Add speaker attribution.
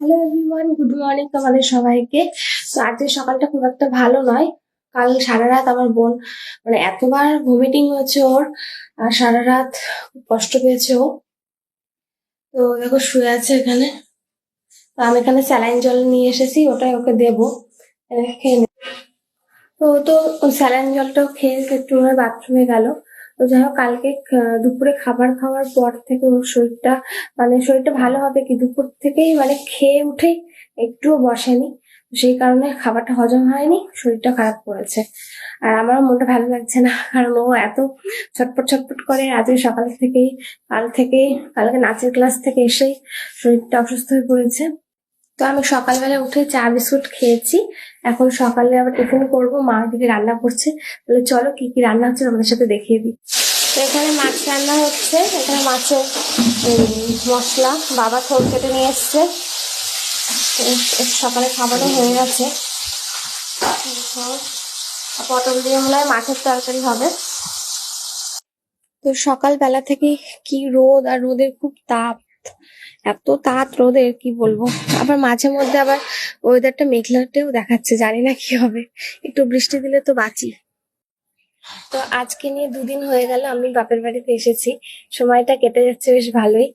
Speaker 1: Hello everyone good morning তোমাদের সবাইকে। তো আজকে সকালটা খুব একটা ভালো নয়। কাল সারা রাত আমার বোন মানে এতবার ভমিটিং হয়েছে ওর, আর সারা রাত কষ্ট পেয়েছে ও। তো দেখো শুয়ে আছে এখানে। তো আমি এখানে স্যালাইন জল নিয়ে এসেছি, ওটাই ওকে দেবো। খেয়ে। তো তো স্যালাইন জলটাও খেয়ে একটু বাথরুমে গেল। তো যাই হোক, কালকে দুপুরে খাবার খাওয়ার পর থেকে ওর শরীরটা মানে শরীরটা ভালো হবে কি? দুপুর থেকেই মানে খেয়ে উঠেই একটুও বসেনি। সেই কারণে খাবারটা হজম হয়নি, শরীরটা খারাপ করেছে। আর আমারও মনটা ভালো লাগছে না, কারণ ও এত ছটপট ছটপট করে আজকে সকাল থেকেই, কাল থেকেই, কালকে নাচের ক্লাস থেকে এসেই শরীরটা অসুস্থ হয়ে পড়েছে। তো আমি সকালবেলা উঠে চা, বিস্কুট খেয়েছি। এখন সকালে আবার টিফিন করব, মা দিকে রান্না করছে। তাহলে চলো কি কি রান্না হচ্ছে আমাদের সাথে দেখিয়ে দিই। তো এখানে মাছ রান্না হচ্ছে। এখানে মাছের মশলা বাবা থোর কেটে নিয়ে এসছে। সকালে খাবারও হয়ে গেছে। পটল দিয়ে মনে মাছের তরকারি হবে। তো সকালবেলা থেকে কি রোদ আর রোদের খুব তাপ। এত তাঁত রোদের, কি বলব? আবার মাঝে মধ্যে আবার ওয়েদারটা মেঘলাটেও দেখাচ্ছে, জানি না কি হবে। একটু বৃষ্টি দিলে তো বাঁচি। তো আজকে নিয়ে দুদিন হয়ে গেল, আমি বাপের বাড়িতে এসেছি। সময়টা কেটে যাচ্ছে বেশ ভালোই।